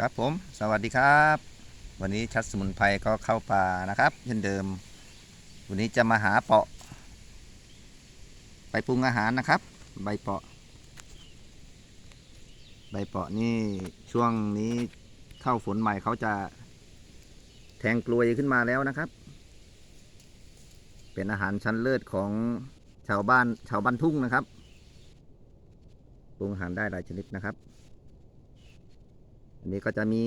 ครับผม สวัสดีครับ วันนี้ชัดสมุนไพรก็เข้าป่านะครับเช่นเดิม วันนี้จะมาหาเปาะ ไปปรุงอาหารนะครับ ใบเปาะ ใบเปาะนี่ช่วงนี้เข้าฝนใหม่เขาจะ แทงกลวยขึ้นมาแล้วนะครับ เป็นอาหารชั้นเลิศของชาวบ้านชาวบ้านทุ่งนะครับ ปรุงอาหารได้หลายชนิดนะครับ อันนี้ก็จะมี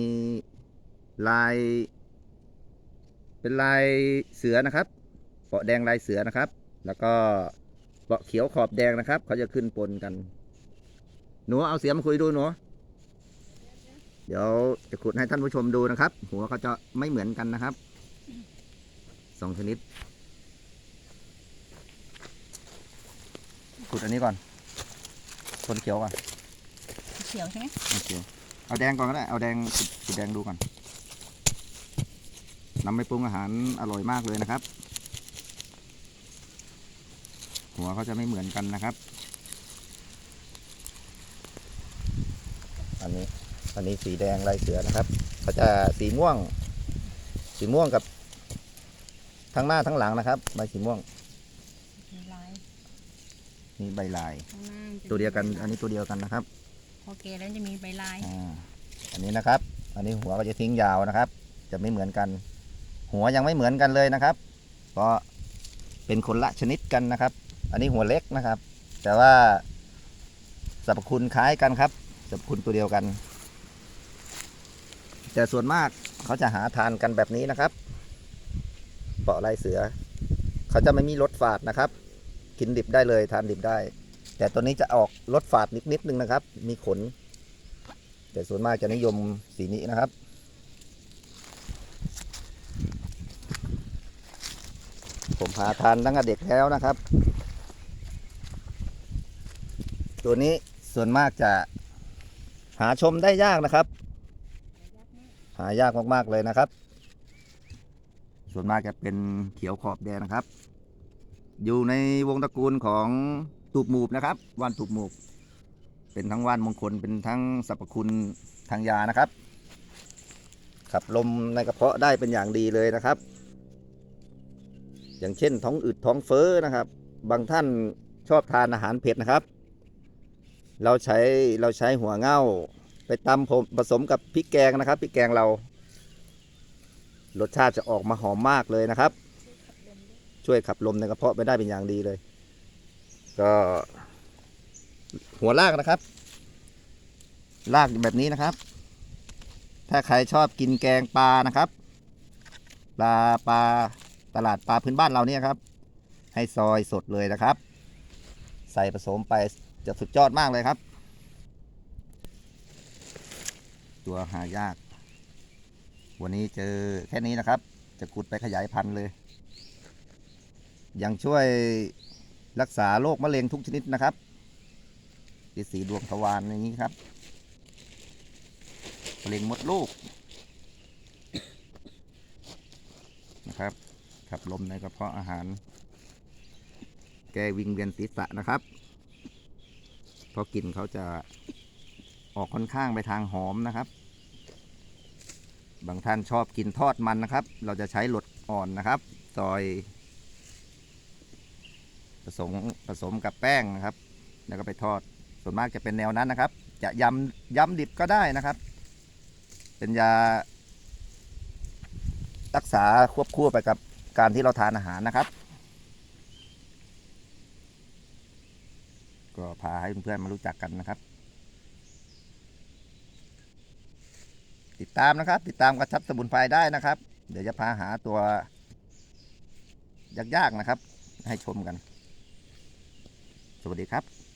ลาย เป็นลายเสือนะครับเปาะแดงลายเสือนะครับ แล้วก็เปาะเขียวขอบแดงนะครับ เขาจะขึ้นปนกัน หนูเอาเสียมาคุยดูหนูเดี๋ยวจะขุดให้ท่านผู้ชมดูนะครับ หัวเขาจะไม่เหมือนกันนะครับสองชนิดขุดอันนี้ก่อนคนเขียวก่อนเขียวใช่ไหมโอเค เอาแดงก่อนก็ได้ เอาแดงสีสีแดงดูก่อนนำไปปรุงอาหารอร่อยมากเลยนะครับ หัวเขาจะไม่เหมือนกันนะครับ อันนี้ อันนี้สีแดงลายเสือนะครับเขาจะสีม่วง สีม่วงกับ ทั้งหน้าทั้งหลังนะครับใบสีม่วงมีลายนี่ใบลายข้างล่างจะตัวเดียวกันมีใบลาอันนี้ตัวเดียวกันนะครับ โอเคแล้วจะมีใบลายอ่าอันนี้นะครับ อันนี้หัวก็จะทิ้งยาวนะครับ จะไม่เหมือนกัน หัวยังไม่เหมือนกันเลยนะครับ เพราะเป็นคนละชนิดกันนะครับ อันนี้หัวเล็กนะครับ แต่ว่าสรรพคุณคล้ายกันครับสรรพคุณตัวเดียวกัน แต่ส่วนมากเขาจะหาทานกันแบบนี้นะครับ เปาะลายเสือ เขาจะไม่มีรสฝาดนะครับ กินดิบได้เลยทานดิบได้ แต่ตัวนี้จะออกรสฝาดนิดนิดนึงนะครับ มีขน แต่ส่วนมากจะนิยมสีนี้นะครับ ผมพาทานตั้งแต่เด็กแล้วนะครับ ตัวนี้ส่วนมากจะหาชมได้ยากนะครับ หายากมากๆเลยนะครับ ส่วนมากจะเป็นเขียวขอบแดงนะครับ อยู่ในวงตระกูลของ ตูบหมูบนะครับว่านตูบหมูบเป็นทั้งว่านมงคลเป็นทั้งสรรพคุณทางยานะครับ ขับลมในกระเพาะได้เป็นอย่างดีเลยนะครับ อย่างเช่นท้องอืดท้องเฟ้อนะครับ บางท่านชอบทานอาหารเผ็ดนะครับ เราใช้เราใช้หัวเง่าไปตำผมผสมกับพริกแกงนะครับพริกแกงเรา รสชาติจะออกมาหอมมากเลยนะครับ ช่วยขับลมในกระเพาะไปได้เป็นอย่างดีเลย ก็หัวลากนะครับ ลากแบบนี้นะครับ ถ้าใครชอบกินแกงปลานะครับ ปลาปลาตลาดปลาพื้นบ้านเราเนี่ยครับ ให้ซอยสดเลยนะครับ ใส่ผสมไปจะสุดยอดมากเลยครับ ตัวหายาก วันนี้เจอแค่นี้นะครับ จะขุดไปขยายพันธุ์เลย ยังช่วย รักษาโรคมะเร็งทุกชนิดนะครับที่สีดวงทวารอย่างนี้ครับมะเร็งมดลูกนะครับ ขับลมในกระเพาะอาหาร แก้วิงเวียนศีรษะนะครับเพราะกลิ่นเขาจะออกค่อนข้างไปทางหอมนะครับ บางท่านชอบกินทอดมันนะครับ เราจะใช้หลดอ่อนนะครับ ซอย ผสมผสมกับแป้งนะครับ แล้วก็ไปทอดส่วนมากจะเป็นแนวนั้นนะครับ จะยำยำดิบก็ได้นะครับ เป็นยา รักษาควบคู่ไปกับการที่เราทานอาหารนะครับ ก็พาให้เพื่อนๆมารู้จักกันนะครับ ติดตามนะครับ ติดตามกระชับสมุนไพรได้นะครับ เดี๋ยวจะพาหาตัวยากๆนะครับ ให้ชมกัน วัสดีครับ